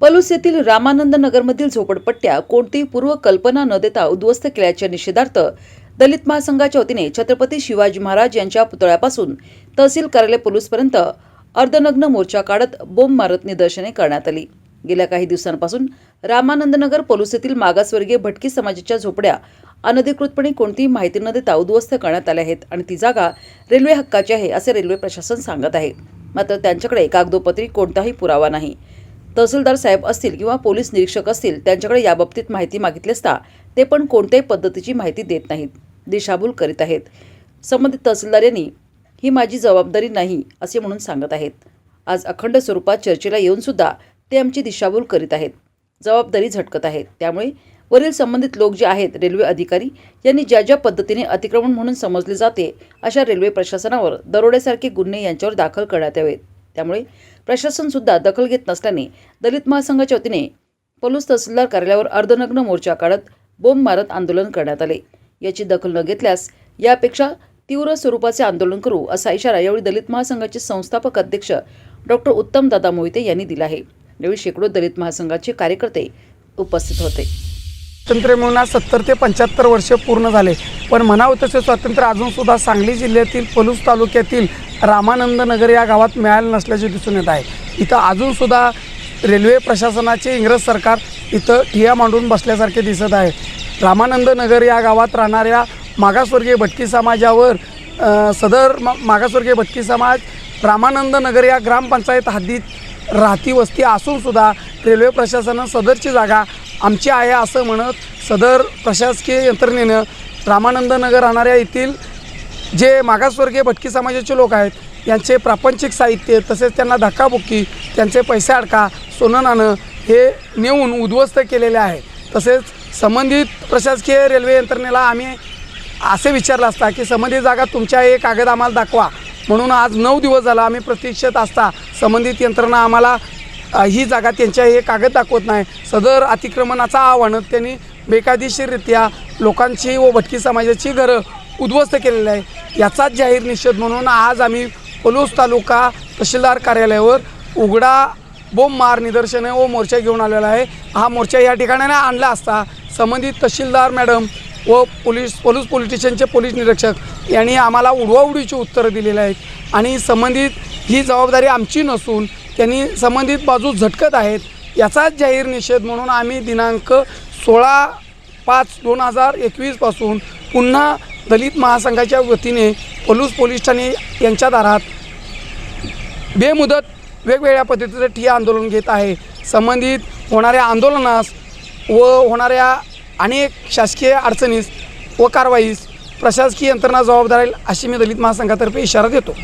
पलूस येथील रामानंद नगरमधील झोपडपट्ट्या कोणतीही पूर्वकल्पना न देता उद्ध्वस्त केल्याच्या निषेधार्थ दलित महासंघाच्या वतीने छत्रपती शिवाजी महाराज यांच्या पुतळ्यापासून तहसील कार्यालय पोलीसपर्यंत अर्धनग्न मोर्चा काढत बोंब मारत निदर्शने करण्यात आली. गेल्या काही दिवसांपासून रामानंदनगर पोलूस येथील मागासवर्गीय भटकी समाजाच्या झोपड्या अनधिकृतपणे कोणतीही माहिती न देता उद्ध्वस्त करण्यात आल्या आहेत आणि ती जागा रेल्वे हक्काची आहे असे रेल्वे प्रशासन सांगत आहे. मात्र त्यांच्याकडे कागदोपत्री कोणताही पुरावा नाही. तहसीलदार साहेब असतील किंवा पोलीस निरीक्षक असतील त्यांच्याकडे याबाबतीत माहिती मागितली असता ते पण कोणत्याही पद्धतीची माहिती देत नाहीत. दिशाभूल करीत आहेत. संबंधित तहसीलदार यांनी ही माझी जबाबदारी नाही असे म्हणून सांगत आहेत. आज अखंड स्वरूपात चर्चेला येऊनसुद्धा ते आमची दिशाभूल करीत आहेत. जबाबदारी झटकत आहेत. त्यामुळे वरील संबंधित लोक जे आहेत रेल्वे अधिकारी यांनी ज्या ज्या पद्धतीने अतिक्रमण म्हणून समजले जाते अशा रेल्वे प्रशासनावर दरोड्यासारखे गुन्हे यांच्यावर दाखल करण्यात यावेत. त्यामुळे प्रशासनसुद्धा दखल घेत नसल्याने दलित महासंघाच्या वतीने पलूस तहसीलदार कार्यालयावर अर्धनग्न मोर्चा काढत बोंब मारत आंदोलन करण्यात आले. याची दखल न घेतल्यास यापेक्षा तीव्र स्वरूपाचे आंदोलन करू असा इशारा यावेळी दलित महासंघाचे संस्थापक अध्यक्ष डॉक्टर उत्तम दादा मोहिते यांनी दिला आहे. यावेळी शेकडो दलित महासंघाचे कार्यकर्ते उपस्थित होते. स्वातंत्र्य मिळून सत्तर ते पंच्याहत्तर वर्ष पूर्ण झाले. पण म्हणावं तसे स्वातंत्र्य अजूनसुद्धा सांगली जिल्ह्यातील पलूस तालुक्यातील रामानंद नगर या गावात मिळालं नसल्याचे दिसून येत आहे. इथं अजूनसुद्धा रेल्वे प्रशासनाचे इंग्रज सरकार इथं ठिया मांडून बसल्यासारखे दिसत आहे. रामानंद नगर या गावात राहणाऱ्या मागासवर्गीय भटकी समाजावर सदर मा मागासवर्गीय भटकी समाज रामानंद नगर या ग्रामपंचायत हद्दीत राहती वस्ती असूनसुद्धा रेल्वे प्रशासनानं सदरची जागा आमची आहे असं म्हणत सदर प्रशासकीय यंत्रणेनं रामानंद नगर राहणाऱ्या येथील जे मागासवर्गीय भटकी समाजाचे लोक आहेत यांचे प्रापंचिक साहित्य तसेच त्यांना धक्काबुक्की त्यांचे पैसे अडका सोनं नाणं हे नेऊन उद्ध्वस्त केलेले आहे. तसेच संबंधित प्रशासकीय रेल्वे यंत्रणेला आम्ही असे विचारलं असता की संबंधित जागा तुमच्या हे कागद आम्हाला दाखवा. म्हणून आज नऊ दिवस झाला आम्ही प्रतीक्षेत असता. संबंधित यंत्रणा आम्हाला ही जागा त्यांच्या हे कागद दाखवत नाही. सदर अतिक्रमणाचा आव्हान त्यांनी बेकायदेशीररित्या लोकांची व भटकी समाजाची घरं उद्ध्वस्त केलेलं आहे. याचाच जाहीर निषेध म्हणून आज आम्ही पलूस तालुका तहसीलदार कार्यालयावर उघडा बोंब मार निदर्शने व मोर्चा घेऊन आलेला आहे. हा मोर्चा या ठिकाणाने आणला असता संबंधित तहसीलदार मॅडम व पोलीस पोलीस पोलीस स्टेशनचे पोलीस निरीक्षक यांनी आम्हाला उडवाउडीची उत्तरं दिलेली आहेत. आणि संबंधित ही जबाबदारी आमची नसून त्यांनी संबंधित बाजू झटकत आहेत. याचाच जाहीर निषेध म्हणून आम्ही दिनांक सोळा पाच दोन हजार एकवीसपासून पुन्हा दलित महासंघाच्या वतीने पलूस पोलीस ठाणे यांच्या दारात बेमुदत वेगवेगळ्या पद्धतीचं ठिय्या आंदोलन घेत आहे. संबंधित होणाऱ्या आंदोलनास व होणाऱ्या अनेक शासकीय अडचणीस व कारवाईस प्रशासकीय यंत्रणा जबाबदार राहील अशी मी दलित महासंघातर्फे इशारा देतो.